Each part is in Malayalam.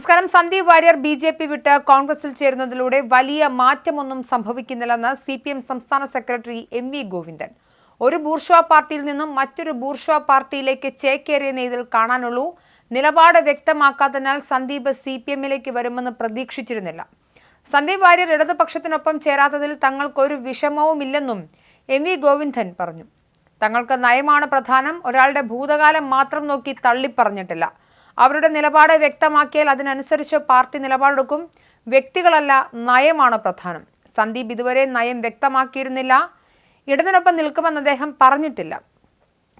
നമസ്കാരം. Sandeep Warrier B J P വിട്ട് കോൺഗ്രസിൽ ചേരുന്നതിലൂടെ വലിയ മാറ്റമൊന്നും സംഭവിക്കുന്നില്ലെന്ന് സി പി എം സംസ്ഥാന സെക്രട്ടറി എം വി ഗോവിന്ദൻ. ഒരു ബൂർഷ്വ പാർട്ടിയിൽ നിന്നും മറ്റൊരു ബൂർഷ്വ പാർട്ടിയിലേക്ക് ചേക്കേറിയ ഇതിൽ കാണാനുള്ളൂ. നിലപാട് വ്യക്തമാക്കാത്തതിനാൽ സന്ദീപ് സി പി എമ്മിലേക്ക് വരുമെന്ന് പ്രതീക്ഷിച്ചിരുന്നില്ല. സന്ദീപ് വാര്യർ ഇടതുപക്ഷത്തിനൊപ്പം ചേരാത്തതിൽ തങ്ങൾക്കൊരു വിഷമവുമില്ലെന്നും എം വി ഗോവിന്ദൻ പറഞ്ഞു. തങ്ങൾക്ക് നയമാണ് പ്രധാനം. ഒരാളുടെ ഭൂതകാലം മാത്രം നോക്കി തള്ളിപ്പറഞ്ഞിട്ടില്ല. അവരുടെ നിലപാട് വ്യക്തമാക്കിയാൽ അതിനനുസരിച്ച് പാർട്ടി നിലപാടെടുക്കും. വ്യക്തികളല്ല നയമാണ് പ്രധാനം. സന്ദീപ് ഇതുവരെ നയം വ്യക്തമാക്കിയിരുന്നില്ല. ഇടതിനൊപ്പം നിൽക്കുമെന്ന് അദ്ദേഹം പറഞ്ഞിട്ടില്ല.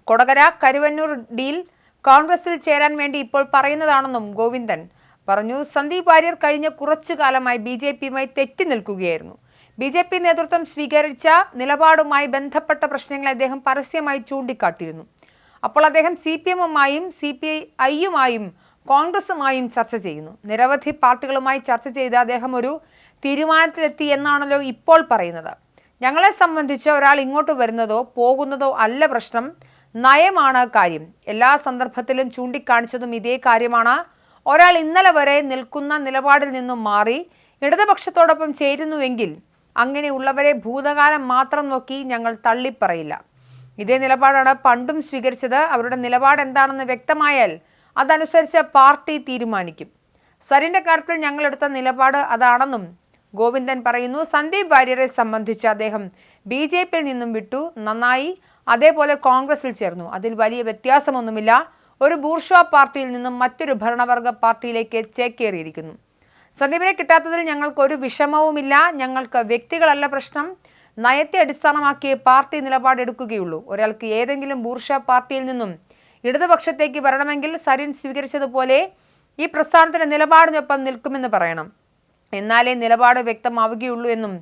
കൊടകര കരുവന്നൂർ ഡീൽ കോൺഗ്രസിൽ ചേരാൻ വേണ്ടി ഇപ്പോൾ പറയുന്നതാണെന്നും ഗോവിന്ദൻ പറഞ്ഞു. സന്ദീപ് വാര്യർ കഴിഞ്ഞ കുറച്ചു കാലമായി ബി ജെ പിയുമായി തെറ്റി നിൽക്കുകയായിരുന്നു. ബി ജെ പി നേതൃത്വം സ്വീകരിച്ച നിലപാടുമായി ബന്ധപ്പെട്ട പ്രശ്നങ്ങളെ അദ്ദേഹം പരസ്യമായി ചൂണ്ടിക്കാട്ടിയിരുന്നു. അപ്പോൾ അദ്ദേഹം സി പി എമ്മുമായും സി പി ഐ ഐയുമായും കോൺഗ്രസുമായും ചർച്ച ചെയ്യുന്നു. നിരവധി പാർട്ടികളുമായി ചർച്ച ചെയ്ത് അദ്ദേഹം ഒരു തീരുമാനത്തിലെത്തി എന്നാണല്ലോ ഇപ്പോൾ പറയുന്നത്. ഞങ്ങളെ സംബന്ധിച്ച് ഒരാൾ ഇങ്ങോട്ട് വരുന്നതോ പോകുന്നതോ അല്ല പ്രശ്നം. നയമാണ് കാര്യം. എല്ലാ സന്ദർഭത്തിലും ചൂണ്ടിക്കാണിച്ചതും ഇതേ കാര്യമാണ്. ഒരാൾ ഇന്നലെ വരെ നിൽക്കുന്ന നിലപാടിൽ നിന്നും മാറി ഇടതുപക്ഷത്തോടൊപ്പം ചേരുന്നുവെങ്കിൽ അങ്ങനെയുള്ളവരെ ഭൂതകാലം മാത്രം നോക്കി ഞങ്ങൾ തള്ളിപ്പറയില്ല. ഇതേ നിലപാടാണ് പണ്ടും സ്വീകരിച്ചത്. അവരുടെ നിലപാട് എന്താണെന്ന് വ്യക്തമായാൽ അതനുസരിച്ച് പാർട്ടി തീരുമാനിക്കും. സരിന്റെ കാര്യത്തിൽ ഞങ്ങളെടുത്ത നിലപാട് അതാണെന്നും ഗോവിന്ദൻ പറയുന്നു. സന്ദീപ് വാര്യരെ സംബന്ധിച്ച് അദ്ദേഹം ബി ജെ പിയിൽ നിന്നും വിട്ടു നന്നായി. അതേപോലെ കോൺഗ്രസിൽ ചേർന്നു. അതിൽ വലിയ വ്യത്യാസമൊന്നുമില്ല. ഒരു ബൂർഷ്വ പാർട്ടിയിൽ നിന്നും മറ്റൊരു ഭരണവർഗ പാർട്ടിയിലേക്ക് ചേക്കേറിയിരിക്കുന്നു. സന്ദീപിനെ കിട്ടാത്തതിൽ ഞങ്ങൾക്ക് ഒരു വിഷമവുമില്ല. ഞങ്ങൾക്ക് വ്യക്തികളല്ല പ്രശ്നം. നയത്തെ അടിസ്ഥാനമാക്കി പാർട്ടി നിലപാടെടുക്കുകയുള്ളൂ ഒരാൾക്ക് ഏതെങ്കിലും ബൂർഷ പാർട്ടിയിൽ നിന്നും ഇടതുപക്ഷത്തേക്ക് വരണമെങ്കിൽ സരിൻ സ്വീകരിച്ചതുപോലെ ഈ പ്രസ്ഥാനത്തിന്റെ നിലപാടിനൊപ്പം നിൽക്കുമെന്ന് പറയണം. എന്നാലേ നിലപാട് വ്യക്തമാവുകയുള്ളൂ എന്നും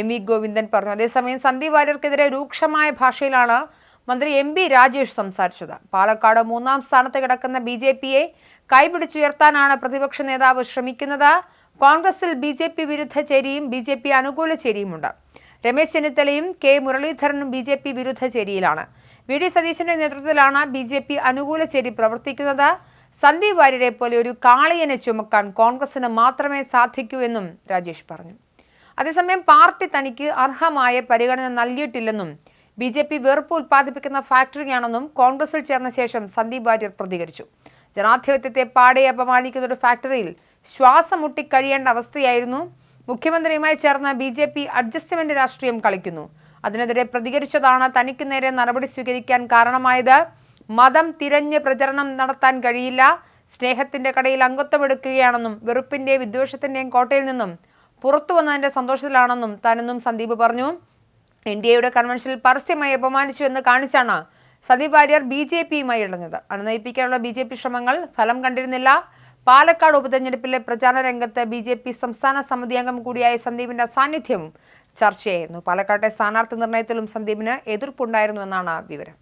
എം വി ഗോവിന്ദൻ പറഞ്ഞു. അതേസമയം സന്ദീപ് വാര്യർക്കെതിരെ രൂക്ഷമായ ഭാഷയിലാണ് മന്ത്രി എം പി രാജേഷ് സംസാരിച്ചത്. പാലക്കാട് മൂന്നാം സ്ഥാനത്ത് കിടക്കുന്ന ബി ജെ പിയെ കൈപിടിച്ചുയർത്താനാണ് പ്രതിപക്ഷ നേതാവ് ശ്രമിക്കുന്നത്. കോൺഗ്രസിൽ ബി ജെ പി വിരുദ്ധ ചേരിയും ബി ജെ പി അനുകൂല ചേരിയുമുണ്ട്. രമേശ് ചെന്നിത്തലയും കെ മുരളീധരനും ബി ജെ പി വിരുദ്ധ ചേരിയിലാണ്. വി ഡി സതീശന്റെ നേതൃത്വത്തിലാണ് ബി ജെ പി അനുകൂല ചേരി പ്രവർത്തിക്കുന്നത്. സന്ദീപ് വാര്യരെ പോലെ ഒരു കാളിയനെ ചുമക്കാൻ കോൺഗ്രസിന് മാത്രമേ സാധിക്കൂ എന്നും രാജേഷ് പറഞ്ഞു. അതേസമയം പാർട്ടി തനിക്ക് അർഹമായ പരിഗണന നൽകിയിട്ടില്ലെന്നും ബി ജെ പി വെറുപ്പ് ഉൽപ്പാദിപ്പിക്കുന്ന ഫാക്ടറിയാണെന്നും കോൺഗ്രസിൽ ചേർന്ന ശേഷം സന്ദീപ് വാര്യർ പ്രതികരിച്ചു. ജനാധിപത്യത്തെ പാടെ അപമാനിക്കുന്ന ഒരു ഫാക്ടറിയിൽ ശ്വാസം മുട്ടിക്കഴിയേണ്ട അവസ്ഥയായിരുന്നു മുഖ്യമന്ത്രിയുമായി ചേർന്ന് ബി ജെ പി അഡ്ജസ്റ്റ്മെന്റ് രാഷ്ട്രീയം കളിക്കുന്നു. അതിനെതിരെ പ്രതികരിച്ചതാണ് തനിക്ക് നേരെ നടപടി സ്വീകരിക്കാൻ കാരണമായത്. മതം തിരഞ്ഞ് പ്രചരണം നടത്താൻ കഴിയില്ല. സ്നേഹത്തിന്റെ കടയിൽ അംഗത്വമെടുക്കുകയാണെന്നും വെറുപ്പിന്റെയും വിദ്വേഷത്തിന്റെയും കോട്ടയിൽ നിന്നും പുറത്തു വന്നതിന്റെ സന്തോഷത്തിലാണെന്നും തനെന്നും സന്ദീപ് പറഞ്ഞു. എൻ ഡി എയുടെ കൺവെൻഷനിൽ പരസ്യമായി അപമാനിച്ചു എന്ന് കാണിച്ചാണ് സന്ദീപ് വാര്യർ ബി ജെ പിയുമായി ഇടഞ്ഞത്. അണുനയിപ്പിക്കാനുള്ള ബി ജെ പി ശ്രമങ്ങൾ ഫലം കണ്ടിരുന്നില്ല. പാലക്കാട് ഉപതെരഞ്ഞെടുപ്പിലെ പ്രചാരണ രംഗത്ത് ബി ജെ പി സംസ്ഥാന സമിതി അംഗം കൂടിയായ സന്ദീപിന്റെ സാന്നിധ്യവും ചർച്ചയായിരുന്നു. പാലക്കാട്ടെ സ്ഥാനാർത്ഥി നിർണയത്തിലും സന്ദീപിന് എതിർപ്പുണ്ടായിരുന്നുവെന്നാണ് വിവരം.